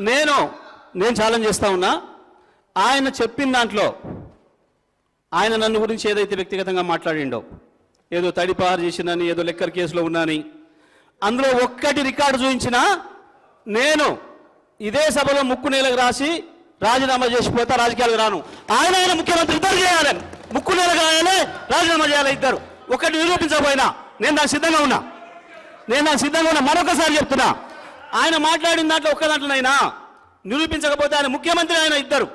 నేను నేను ఛాలెంజ్ చేస్తా ఉన్నా. ఆయన చెప్పిన దాంట్లో ఆయన నన్ను గురించి ఏదైతే వ్యక్తిగతంగా మాట్లాడిండో ఏదో తడిపారు చేసినని ఏదో లెక్కర్ కేసులో ఉన్నాని అందులో ఒక్కటి రికార్డు చూపించినా నేను ఇదే సభలో ముక్కు నేలకు రాసి రాజీనామా చేసిపోతా రాజకీయాలకు రాను. ఆయన ఆయన ముఖ్యమంత్రి ఇద్దరు చేయాలని ముక్కు నేలకు రాయాలి రాజీనామా చేయాలి ఇద్దరు. ఒకటి నిరూపించకపోయినా నేను దానికి సిద్ధంగా ఉన్నా. నేను దానికి సిద్ధంగా ఉన్నా. మరొకసారి చెప్తున్నా. ఆయన మాట్లాడిన దాంట్లో ఒక్క దాంట్లోనైనా నిరూపించకపోతే ఆయన ముఖ్యమంత్రి ఆయన ఇద్దరు.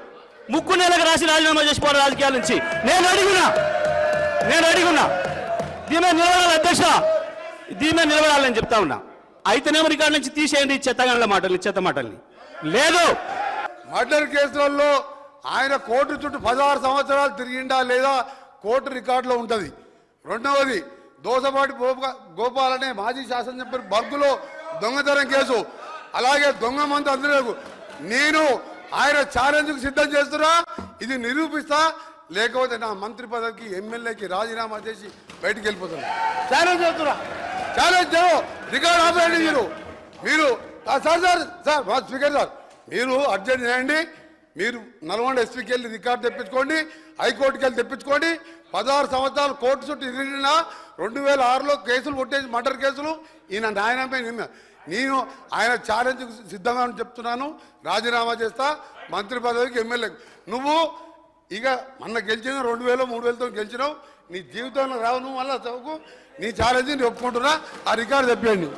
ముక్కు నెలకు రాసి రాజీనామా చేసిపోవాలి రాజకీయాల నుంచి. నేను అడిగినా? నేను అడిగినా? దీమే నిలబడాలి అధ్యక్ష. దీమే నిలబడాలని చెప్తా ఉన్నా. అయితేనేమో రికార్డు నుంచి తీసేయండి చెత్త చెత్తగండ్ల మాటలు చెత్త మాటల్ని. లేదు. మర్డర్ కేసులలో ఆయన కోర్టు చుట్టూ పదహారు సంవత్సరాలు తిరిగిండా లేదా కోర్టు రికార్డులో ఉంటుంది. రెండవది దోసపాటి గోపాల్ అనే మాజీ శాసనసభ్యుడు బర్గులో దొంగతనం కేసు. అలాగే దొంగ మంది అందరూ నేను ఆయన ఛాలెంజ్కు సిద్ధం చేస్తున్నా ఇది నిరూపిస్తా లేకపోతే నా మంత్రి పదవికి ఎమ్మెల్యేకి రాజీనామా చేసి బయటికి వెళ్ళిపోతున్నా. ఛాలెంజ్ చేస్తున్నా. ఛాలెంజ్ రికార్డ్ ఆపేయండి మీరు. మీరు సార్ సార్ సార్ మా స్పీకర్ సార్ మీరు అర్జెంట్ చేయండి. మీరు నల్గొండ ఎస్పీకి వెళ్ళి రికార్డు తెప్పించుకోండి హైకోర్టుకి వెళ్ళి తెప్పించుకోండి. పదహారు సంవత్సరాలు కోర్టు చుట్టూ తిరిగిన రెండు వేల ఆరులో కేసులు కొట్టేసి మర్డర్ కేసులు ఈయన నాయనపై నిన్న నేను ఆయన ఛాలెంజ్ సిద్ధంగా అని చెప్తున్నాను. రాజీనామా చేస్తా మంత్రి పదవికి ఎమ్మెల్యే. నువ్వు ఇక మొన్న గెలిచిన రెండు వేలు మూడు వేలతో గెలిచినావు. నీ జీవితంలో రావు నువ్వు మళ్ళీ చదువుకు. నీ ఛాలెంజ్ నేను ఒప్పుకుంటున్నా. ఆ రికార్డు తెప్పియండి.